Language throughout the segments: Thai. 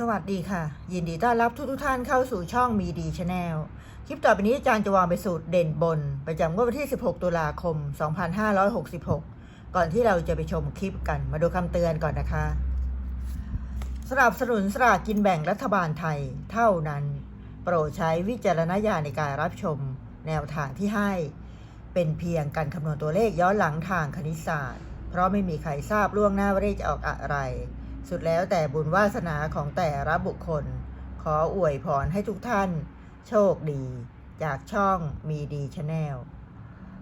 สวัสดีค่ะ ยินดีต้อนรับทุกทุกท่านเข้าสู่ช่องมีดีชาแนลคลิปต่อไปนี้อาจารย์จะวางไปสูตรเด่นบน ประจำวดวันที่ 16 ตุลาคม 2566 ก่อนที่เราจะไปชมคลิปกันมาดูคำเตือนก่อนนะคะ สนับสนุนสลากกินแบ่งรัฐบาลไทยเท่านั้น โปรดใช้วิจารณญาณในการรับชมแนวทางที่ให้ เป็นเพียงการคำนวณตัวเลขย้อนหลังทางคณิตศาสตร์ เพราะไม่มีใครทราบล่วงหน้าว่าเลขจะออกอะไร สุดแล้วแต่บุญวาสนาของแต่ละบุคคล ขออวยพรให้ทุกท่าน โชคดี จากช่องมีดีชาแนล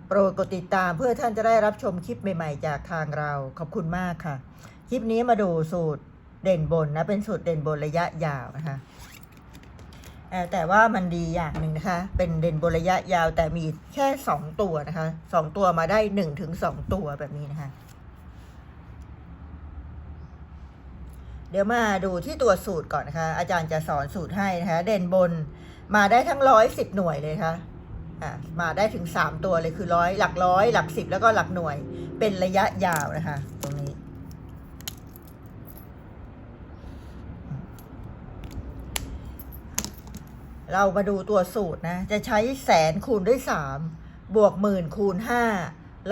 โปรดกดติดตามเพื่อท่านจะได้รับชมคลิปใหม่ ๆ จากทางเราขอบคุณมากค่ะ คลิปนี้มาดูสูตรเด่นบนนะ เป็นสูตรเด่นบนระยะยาวนะคะแต่ว่ามันดีอย่างหนึ่งนะคะ เป็นเด่นบนระยะยาวแต่มีแค่สองตัวนะคะสองตัวมาได้หนึ่งถึงสองตัวแบบนี้นะคะ เดี๋ยวมาดูที่ตัวสูตรก่อนนะคะอาจารย์จะสอนสูตรให้นะคะ เด่นบนมาได้ทั้งร้อยสิบหน่วยเลยค่ะอะมาได้ถึงสามตัวเลยคือร้อยหลักร้อยหลักสิบแล้วก็หลักหน่วยเป็นระยะยาวนะคะ ตรงนี้ เรามาดูตัวสูตรนะ จะใช้แสนคูณด้วยสามบวกหมื่นคูณห้า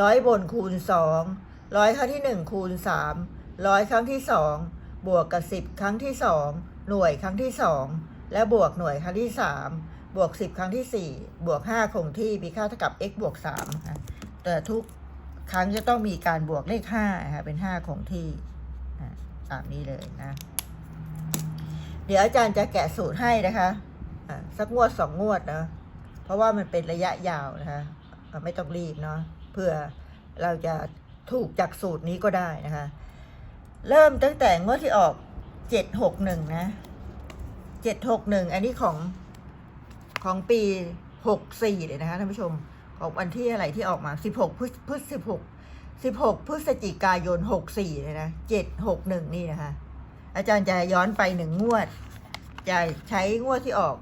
ร้อยบนคูณสองร้อยครั้งที่หนึ่งคูณสามร้อยครั้งที่สอง บวกกับสิบครั้งที่สองหน่วยครั้งที่สองและบวกหน่วยครั้งที่สามบวกสิบครั้งที่สี่บวกห้าคงที่มีค่าเท่ากับ x บวกสามนะแต่ทุกครั้งจะต้องมีการบวกเลขห้านะคะเป็นห้าคงที่ตามนี้เลยนะ เดี๋ยวอาจารย์จะแกะสูตรให้นะคะสักงวดสองงวดนะเพราะว่ามันเป็นระยะยาวนะคะอะไม่ต้องรีบเนาะเพื่อเราจะถูกจากสูตรนี้ก็ได้นะคะ เริ่มตั้งแต่งวดที่ออกเจ็ดหกหนึ่งนะเจ็ดหกหนึ่งอันนี้ของของปีหกสี่เลยนะคะท่านผู้ชมของวันที่อะไรที่ออกมาสิบหกพฤษสิบหกสิบหกพฤศจิกายนหกสี่เลยนะเจ็ดหกหนึ่งนี่นะคะ อาจารย์จะย้อนไปหนึ่งงวด จะใช้งวดที่ออก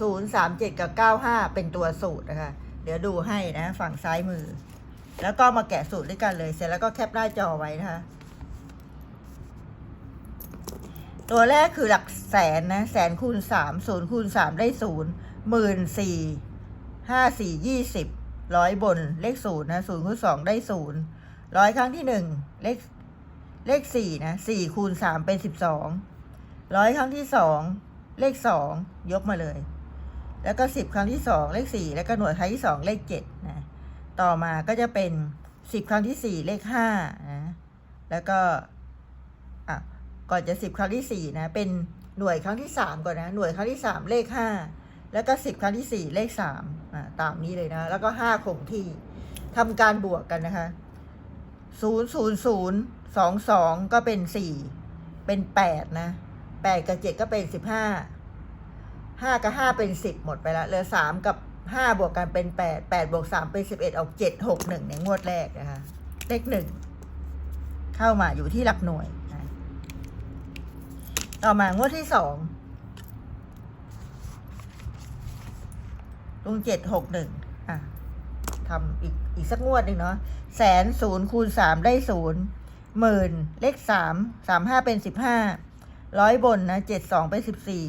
0 3 7กับ95เป็นตัวสูตรนะคะ เดี๋ยวดูให้นะ ฝั่งซ้ายมือ แล้วก็มาแกะสูตรด้วยกันเลย เสร็จแล้วก็แคปหน้าจอไว้นะคะ ตัวแรกคือหลักแสนนะ แสนคูณสามศูนย์คูณสามได้ศูนย์หมื่นสี่ห้าสี่ยี่สิบร้อยบนเลขศูนย์นะศูนย์คูณสองได้ศูนย์ร้อยครั้งที่หนึ่งเลขเลขสี่นะสี่คูณสามเป็นสิบสองร้อยครั้งที่สองเลขสองยกมาเลย แล้วก็สิบครั้งที่สองเลขสี่แล้วก็หน่วยครั้งที่สองเลขเจ็ดนะต่อมาก็จะเป็นสิบครั้งที่สี่เลขห้านะแล้วก็ ก่อนจะสิบครั้งที่สี่นะเป็นหน่วยครั้งที่สามก่อนนะหน่วยครั้งที่สามเลขห้าแล้วก็สิบครั้งที่สี่เลขสามอ่าตามนี้เลยนะ แล้วก็ห้าคงที่ทำการบวกกันนะคะศูนย์ศูนย์ศูนย์สองสองก็เป็นสี่เป็นแปดนะแปดกับเจ็ดก็เป็นสิบห้าห้ากับห้าเป็นสิบหมดไปแล้วเหลือสามกับห้าบวกกันเป็นแปดแปดบวกสามเป็นสิบเอ็ดออกเจ็ดหกหนึ่งในงวดแรกนะคะเลขหนึ่งเข้ามาอยู่ที่หลักหน่วย ต่อมางวดที่สองตรงเจ็ดหกหนึ่งอะทำอีกอีกสักงวดหนึ่งเนาะแสนศูนย์คูณสามได้ศูนย์หมื่นเลขสามสามห้าเป็นสิบห้าร้อยบนนะเจ็ดสองเป็นสิบสี่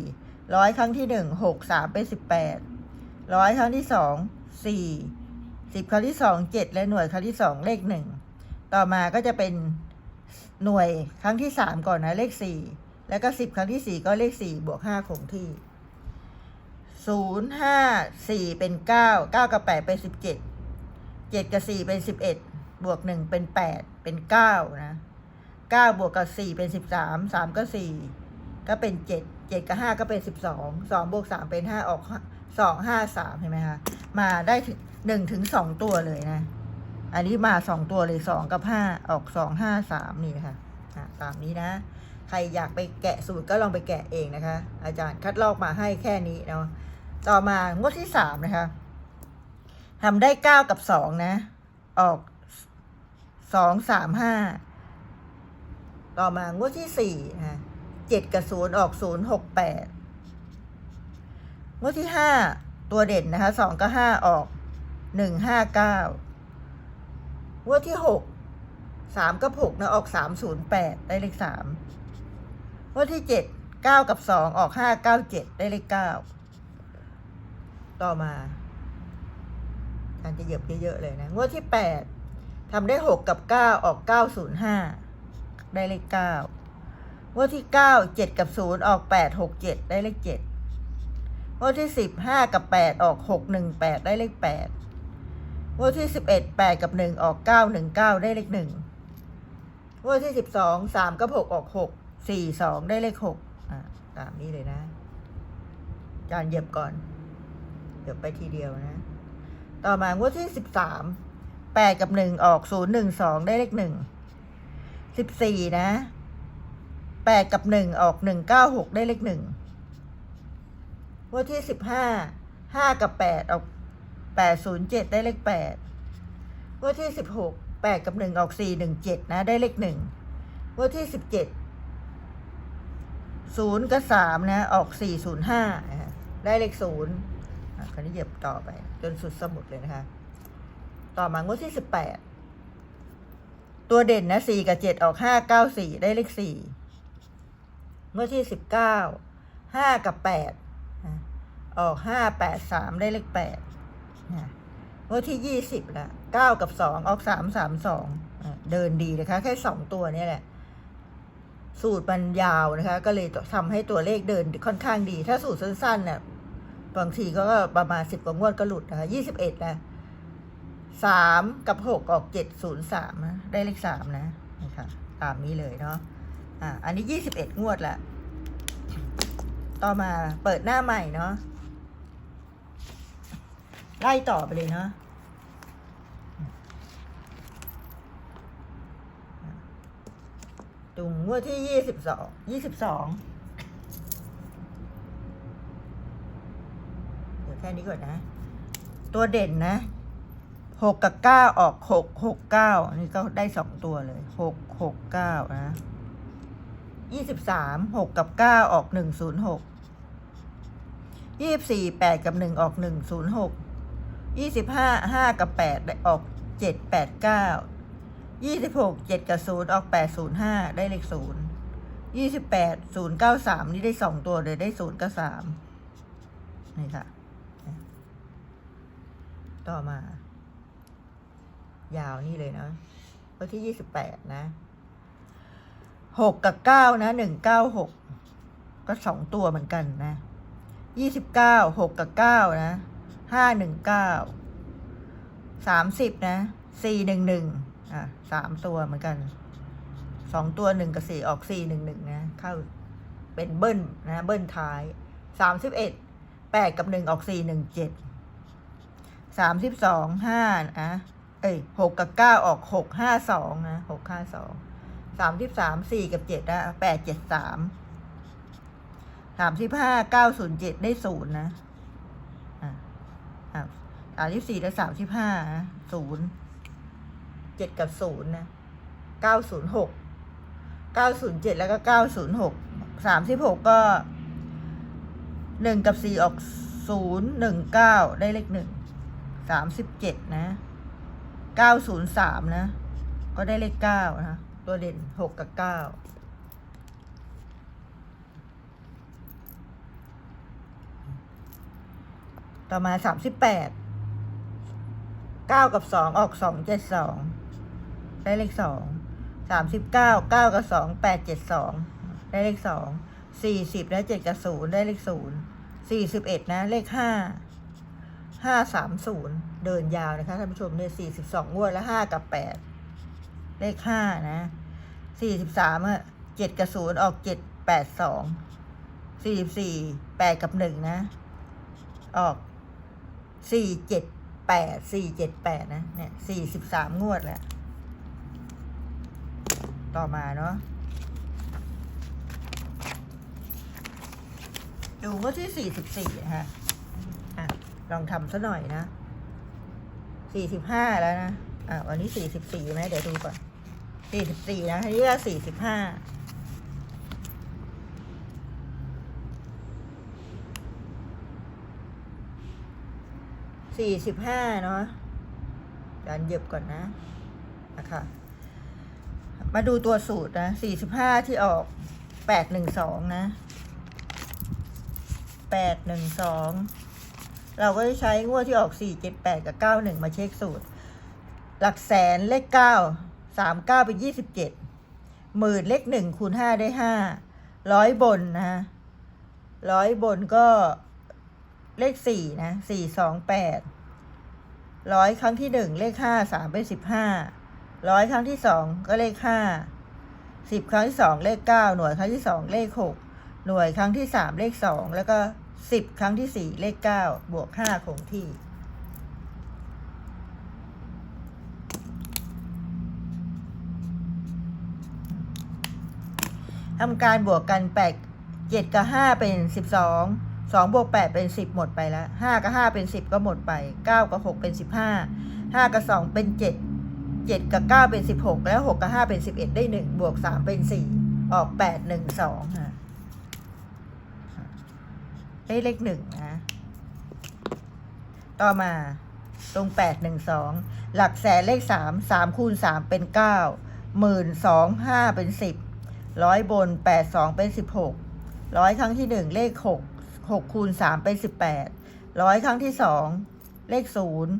ร้อยครั้งที่หนึ่งหกสามเป็นสิบแปดร้อยครั้งที่สองสี่สิบครั้งที่สองเจ็ดและหน่วยครั้งที่สองเลขหนึ่งต่อมาก็จะเป็นหน่วยครั้งที่สามก่อนนะเลขสี่ แล้วก็สิบครั้งที่สี่ก็เลขสี่บวกห้าคงที่ศูนย์ห้าสี่เป็นเก้าเก้ากับแปดเป็นสิบเจ็ดเจ็ดกับสี่เป็นสิบเอ็ดบวกหนึ่งเป็นแปดเป็นเก้านะเก้าบวกกับสี่เป็นสิบสามสามก็สี่ก็เป็นเจ็ดเจ็ดกับห้าก็เป็นสิบสองสองบวกสามเป็นห้าออกสองห้าสามเห็นไหมคะมาได้ถึงหนึ่งถึงสองตัวเลยนะ อันนี้มาสองตัวเลยสองกับห้าออกสองห้าสามนี่นะคะอะตามนี้นะ ใครอยากไปแกะสูตรก็ลองไปแกะเองนะคะ อาจารย์คัดลอกมาให้แค่นี้เนาะต่อมางวดที่สามนะคะทำได้เก้ากับสองนะ ออกสองสามห้าต่อมางวดที่สี่นะคะเจ็ดกับศูนย์ออกศูนย์หกแปดงวดที่ห้าตัวเด่นนะคะสองกับห้าออกหนึ่งห้าเก้างวดที่หกสามกับหกนะออกสามศูนย์แปดได้เลขสาม งวดที่เจ็ดเก้ากับสองออกห้าเก้าเจ็ดได้เลขเก้าต่อมาการจะเหยียบเยอะๆเลยนะ งวดที่แปดทำได้หกกับเก้าออกเก้าศูนย์ห้าได้เลขเก้างวดที่เก้าเจ็ดกับศูนย์ออกแปดหกเจ็ดได้เลขเจ็ดงวดที่สิบห้ากับแปดออกหกหนึ่งแปดได้เลขแปดงวดที่สิบเอ็ดแปดกับหนึ่งออกเก้าหนึ่งเก้าได้เลขหนึ่งงวดที่สิบสองสามกับหกออกหก สี่สองได้เลขหกอ่าตามนี้เลยนะ จานเหยียบก่อนเดี๋ยวไปทีเดียวนะ ต่อมางวดที่สิบสามแปดกับหนึ่งออกศูนย์หนึ่งสองได้เลขหนึ่งสิบสี่นะแปดกับหนึ่งออกหนึ่งเก้าหกได้เลขหนึ่งงวดที่สิบห้าห้ากับแปดออกแปดศูนย์เจ็ดได้เลขแปดงวดที่สิบหกแปดกับหนึ่งออกสี่หนึ่งเจ็ดนะ ได้เลขหนึ่งงวดที่สิบเจ็ด ศูนย์กับสามนะ ออกสี่ศูนย์ห้าได้เลขศูนย์อะคราวนี้เหยียบต่อไป จนสุดสมุดเลยนะคะ ต่อมางวดที่สิบแปดตัวเด่นนะสี่กับเจ็ดออกห้าเก้าสี่ได้เลขสี่งวดที่สิบเก้าห้ากับแปดออกห้าแปดสามได้เลขแปดงวดที่ยี่สิบละเก้ากับสองออกสามสามสองเดินดีนะคะ แค่สองตัวเนี่ยแหละ สูตรมันยาวนะคะ ก็เลยทำให้ตัวเลขเดินค่อนข้างดี ถ้าสูตรสั้นๆเนี่ยบางทีก็ประมาณสิบกว่างวดก็หลุดนะคะยี่สิบเอ็ดนะสามกับหกออกเจ็ดศูนย์สามนะได้เลขสามนะนี่ค่ะตามนี้เลยเนาะอะอันนี้ยี่สิบเอ็ดงวดละต่อมาเปิดหน้าใหม่เนาะไล่ต่อไปเลยเนาะ ตุงงวดที่ยี่สิบสองยี่สิบสองเดี๋ยวแค่นี้ก่อนนะ ตัวเด่นนะหกกับเก้าออกหกหกเก้านนี้ก็ได้สองตัวเลยหกหกเก้านะยี่สิบสามหกกับเก้าออกหนึ่งศูนย์หกยี่สิบสี่แปดกับหนึ่งออกหนึ่งศูนย์หกยี่สิบห้าห้ากับแปดออกเจ็ดแปดเก้า ยี่สิบหกเจ็ดกับศูนย์ออกแปดศูนย์ห้าได้เลขศูนย์ยี่สิบแปดศูนย์เก้าสามนี่ได้สองตัวเลยได้ศูนย์กับสามนี่ค่ะ ต่อมา ยาวนี่เลยนะวันที่ยี่สิบแปดนะหกกับเก้านะหนึ่งเก้าหกก็สองตัวเหมือนกันนะยี่สิบเก้าหกกับเก้านะห้าหนึ่งเก้าสามสิบนะสี่หนึ่งหนึ่ง อะสามตัวเหมือนกัน สองตัวหนึ่งกับสี่ออกสี่หนึ่งหนึ่งนะ เข้าเป็นเบิ้ลนะ เบิ้ลท้ายสามสิบเอ็ดแปดกับหนึ่งออกสี่หนึ่งเจ็ดสามสิบสองห้าอะเอ้ยหกกับเก้าออกหกห้าสองนะหกห้าสองสามสิบสามสี่กับเจ็ดนะแปดเจ็ดสามสามสิบห้าเก้าศูนย์เจ็ดได้ศูนย์นะอะอะสามสิบสี่และสามสิบห้าศูนย์ เจ็ดกับศูนย์นะเก้าศูนย์หกเก้าศูนย์เจ็ดแล้วก็เก้าศูนย์หกสามสิบหกก็หนึ่งกับสี่ออกศูนย์หนึ่งเก้าได้เลขหนึ่งสามสิบเจ็ดนะเก้าศูนย์สามนะ ก็ได้เลขเก้านะ ตัวเด่นหกกับเก้าต่อมาสามสิบแปดเก้ากับสองออกสองเจ็ดสอง ได้เลขสองสามสิบเก้าเก้ากับสองแปดเจ็ดสองได้เลขสองสี่สิบและเจ็ดกับศูนย์ได้เลขศูนย์สี่สิบเอ็ดนะเลขห้าห้าสามศูนย์เดินยาวนะคะท่านผู้ชมเนี่ยสี่สิบสองงวดแล้วห้ากับแปดเลขห้านะสี่สิบสามอะเจ็ดกับศูนย์ออกเจ็ดแปดสองสี่สิบสี่แปดกับหนึ่งนะ ออกสี่เจ็ดแปดสี่เจ็ดแปดนะเนี่ยสี่สิบสามงวดแล้ว ต่อมาเนาะดูงวดที่สี่สิบสี่นะคะอะ ลองทำซะหน่อยนะสี่สิบห้าแล้วนะ อะ วันนี้สี่สิบสี่ไหมเดี๋ยวดูก่อนสี่สิบสี่นะทีนี้ก็สี่สิบห้าสี่สิบห้าเนาะการเหยียบก่อนนะนะค่ะ มาดูตัวสูตรนะสี่สิบห้าที่ออกแปดหนึ่งสองนะแปดหนึ่งสองเราก็จะใช้งวดที่ออกสี่เจ็ดแปดกับเก้าหนึ่งมาเช็คสูตร หลักแสนเลขเก้าสามเก้าเป็นยี่สิบเจ็ดหมื่นเลขหนึ่งคูณห้าได้ห้าร้อยบนนะฮะร้อยบนก็เลขสี่นะสี่สองแปดร้อยครั้งที่หนึ่งเลขห้าสามเป็นสิบห้า ร้อยครั้งที่สองก็เลขห้าสิบครั้งที่สองเลขเก้าหน่วยครั้งที่สองเลขหกหน่วยครั้งที่สามเลขสองแล้วก็สิบครั้งที่สี่เลขเก้าบวกห้าคงที่ ทำการบวกกันแปดเจ็ดกับห้าเป็นสิบสองสองบวกแปดเป็นสิบหมดไปแล้วห้ากับห้าเป็นสิบก็หมดไปเก้ากับหกเป็นสิบห้าห้ากับสองเป็นเจ็ด เจ็ดกับเก้าเป็นสิบหกแล้วหกกับห้าเป็นสิบเอ็ดได้หนึ่งบวกสามเป็นสี่ออกแปดหนึ่งสองค่ะได้เลขหนึ่งนะ ต่อมาตรงแปดหนึ่งสองหลักแสนเลขสามสามคูณสามเป็นเก้าหมื่นสองห้าเป็นสิบร้อยบนแปดสองเป็นสิบหกร้อยครั้งที่หนึ่งเลขหกหกคูณสามเป็นสิบแปดร้อยครั้งที่สองเลขศูนย์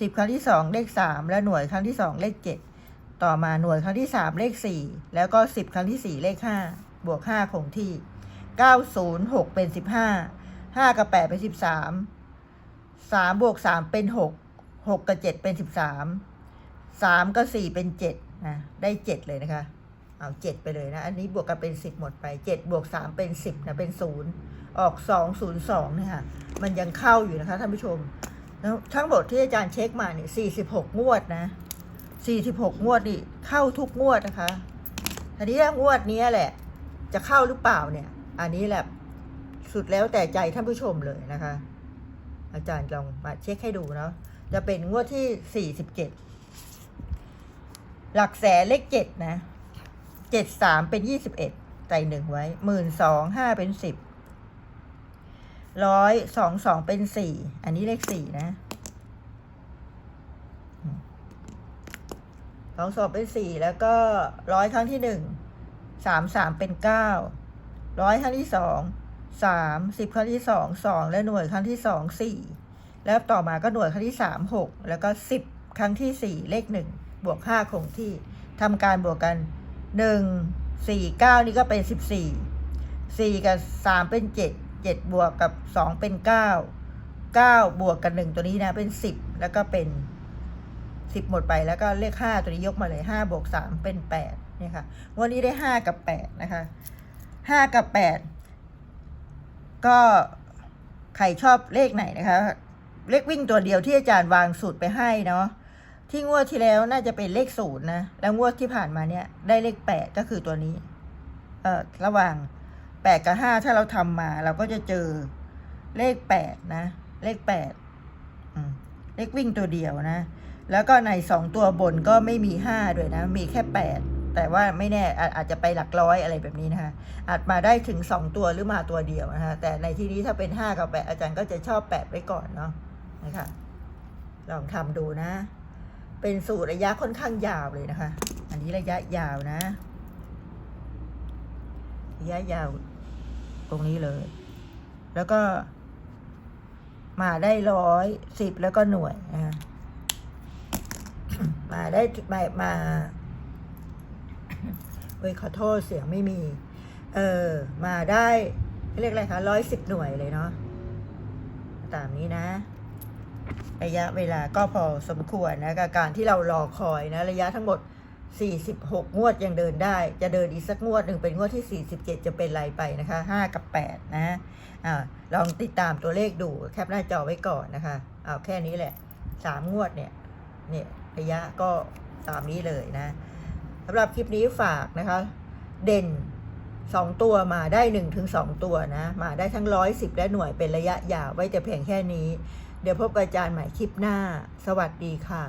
สิบครั้งที่สองเลขสามและหน่วยครั้งที่สองเลขเจ็ดต่อมาหน่วยครั้งที่สามเลขสี่แล้วก็สิบครั้งที่สี่เลขห้าบวกห้าคงที่เก้าศูนย์หกเป็นสิบห้าห้ากับแปดเป็นสิบสามสามบวกสามเป็นหกหกกับเจ็ดเป็นสิบสามสามกับสี่เป็นเจ็ดนะได้เจ็ดเลยนะคะเอาเจ็ดไปเลยนะ อันนี้บวกกันเป็นสิบหมดไปเจ็ดบวกสามเป็นสิบนะเป็นศูนย์ออกสองศูนย์สองเนี่ยค่ะมันยังเข้าอยู่นะคะท่านผู้ชม แล้วทั้งหมดที่อาจารย์เช็คมาเนี่ยสี่สิบหกงวดนะสี่สิบหกงวดนี่เข้าทุกงวดนะคะทีนี้งวดนี้แหละ จะเข้าหรือเปล่าเนี่ย อันนี้แหละสุดแล้วแต่ใจท่านผู้ชมเลยนะคะ อาจารย์ลองมาเช็คให้ดูเนาะจะเป็นงวดที่สี่สิบเจ็ดหลักแสนเลขเจ็ดนะเจ็ดสามเป็นยี่สิบเอ็ดใส่หนึ่งไว้หมื่นสองห้าเป็นสิบ ร้อยสองสองเป็นสี่อันนี้เลขสี่นะสองสองเป็นสี่แล้วก็ร้อยครั้งที่หนึ่งสามสามเป็นเก้าร้อยครั้งที่สองสามสิบครั้งที่สองสองและหน่วยครั้งที่สองสี่แล้วต่อมาก็หน่วยครั้งที่สามหกแล้วก็สิบครั้งที่สี่เลขหนึ่งบวกห้าคงที่ทำการบวกกันหนึ่งสี่เก้านี่ก็เป็นสิบสี่สี่กับสามเป็นเจ็ด เจ็ดบวกกับสองเป็นเก้าเก้าบวกกับหนึ่งตัวนี้นะ เป็นสิบแล้วก็เป็นสิบหมดไปแล้วก็เลขห้าตัวนี้ยกมาเลยห้าบวกสามเป็นแปดเนี่ยค่ะ วันนี้ได้ห้ากับแปดนะคะห้ากับแปดก็ใครชอบเลขไหนนะคะ เลขวิ่งตัวเดียวที่อาจารย์วางสูตรไปให้เนาะที่งวดที่แล้วน่าจะเป็นเลขศูนย์นะ แล้วงวดที่ผ่านมาเนี่ย ได้เลขแปดก็คือตัวนี้ เอ่อ ระหว่าง แปดกับห้าถ้าเราทำมา เราก็จะเจอเลขแปดนะ เลขแปดเลขวิ่งตัวเดียวนะ แล้วก็ในสองตัวบนก็ไม่มีห้าด้วยนะ มีแค่แปดแต่ว่าไม่แน่อาอาจจะไปหลักร้อยอะไรแบบนี้นะคะอาจมาได้ถึงสองตัวหรือมาตัวเดียวนะคะแต่ในที่นี้ถ้าเป็นห้ากับแปดอาจารย์ก็จะชอบแปดไว้ก่อนเนาะนะคะลองทำดูนะ เป็นสูตรระยะค่อนข้างยาวเลยนะคะ อันนี้ระยะยาวนะ ระยะยาว ตรงนี้เลย แล้วก็ มาได้ร้อยสิบแล้วก็หน่วยนะมาได้มามาเว้ยขอโทษเสียงไม่มี เออ มาได้เรียกอะไรคะร้อยสิบหน่วยเลยเนาะตามนี้นะระยะเวลาก็พอสมควรนะกับการที่เรารอคอยนะ ระยะทั้งหมด 46 งวดยังเดินได้ จะเดินอีกสักงวดหนึ่งเป็นงวดที่ 47 จะเป็นไรไปนะคะ 5 กับ 8 นะอ่าลองติดตามตัวเลขดูแคปหน้าจอไว้ก่อนนะคะเอาแค่นี้แหละ 3 งวดเนี่ยเนี่ยระยะก็ตามนี้เลยนะสำหรับคลิปนี้ฝากนะคะ เด่น 2 ตัวมาได้1ถึง2ตัวนะ มาได้ทั้ง 110 และหน่วยเป็นระยะยาวไว้แต่เพียงแค่นี้ เดี๋ยวพบกับอาจารย์ใหม่คลิปหน้า สวัสดีค่ะ